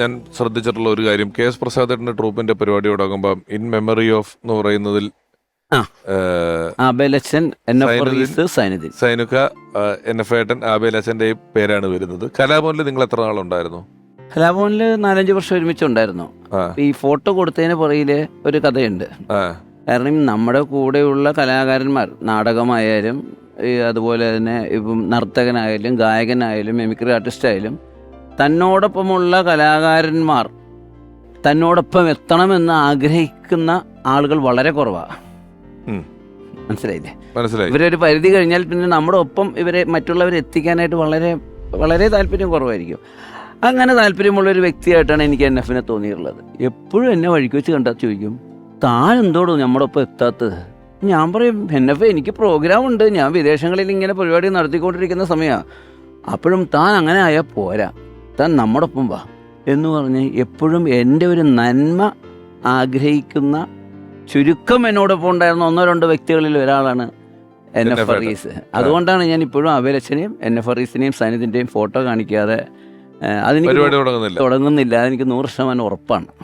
ഞാൻ ശ്രദ്ധിച്ചിട്ടുള്ള ഒരു കാര്യം. കെ എസ് പ്രസാദേട്ടന്റെ ട്രൂപ്പിന്റെ പരിപാടി തുടങ്ങുമ്പോൾ ഇൻ മെമ്മറി ഓഫ് എന്ന് പറയുന്നതിൽ ആ. ഏഹ്, അബലച്ചൻ എൻ എഫ് സൈനുദ്ദീൻ. റീസ് സൈനുദ്ദീൻ. സൈനുക എൻ എഫ് ഏട്ടൻ ആബേലച്ചന്റെ പേരാണ് വരുന്നത്. കലാഭവനിൽ നിങ്ങൾ എത്ര നാളുണ്ടായിരുന്നു? കലാഭവനിൽ നാലഞ്ച് വർഷം ഒരുമിച്ചുണ്ടായിരുന്നു. ഈ ഫോട്ടോ കൊടുത്തതിന് പുറകിൽ ഒരു കഥയുണ്ട്. കാരണം നമ്മുടെ കൂടെയുള്ള കലാകാരന്മാർ നാടകമായാലും അതുപോലെ തന്നെ ഇപ്പം നർത്തകനായാലും ഗായകനായാലും മെമിക്രി ആർട്ടിസ്റ്റ് ആയാലും തന്നോടൊപ്പമുള്ള കലാകാരന്മാർ തന്നോടൊപ്പം എത്തണമെന്ന് ആഗ്രഹിക്കുന്ന ആളുകൾ വളരെ കുറവാണ്. മനസ്സിലായില്ലേ? മനസ്സിലായി. ഇവരൊരു പരിധി കഴിഞ്ഞാൽ പിന്നെ നമ്മുടെ ഒപ്പം ഇവരെ മറ്റുള്ളവരെ എത്തിക്കാനായിട്ട് വളരെ വളരെ താല്പര്യം കുറവായിരിക്കും. അങ്ങനെ താല്പര്യമുള്ള ഒരു വ്യക്തിയായിട്ടാണ് എനിക്ക് എൻ എഫിനെ തോന്നിയിട്ടുള്ളത്. എപ്പോഴും എന്നെ വഴിക്ക് വെച്ച് കണ്ടാൽ ചോദിക്കും താൻ എന്തോടോ നമ്മുടെ ഒപ്പം എത്താത്തത്? ഞാൻ പറയും എൻ എഫ് എനിക്ക് പ്രോഗ്രാം ഉണ്ട്. ഞാൻ വിദേശങ്ങളിൽ ഇങ്ങനെ പരിപാടി നടത്തിക്കൊണ്ടിരിക്കുന്ന സമയമാണ് അപ്പോഴും താൻ അങ്ങനെ ആയാൽ പോരാ. താൻ നമ്മുടെ ഒപ്പം വാ എന്ന് പറഞ്ഞ് എപ്പോഴും എന്റെ ഒരു നന്മ ആഗ്രഹിക്കുന്ന ചുരുക്കം എന്നോടൊപ്പം ഉണ്ടായിരുന്ന ഒന്നോ രണ്ടോ വ്യക്തികളിൽ ഒരാളാണ് എൻ എഫ് ഫറീസ്. അതുകൊണ്ടാണ് ഞാൻ ഇപ്പോഴും അഭിലച്ചനെയും എൻ എഫ് ഫറീസിനെയും സനിതിന്റെയും ഫോട്ടോ കാണിക്കാതെ അതിന് തുടങ്ങുന്നില്ല. അതെനിക്ക് നൂറ് ശതമാനം ഉറപ്പാണ്.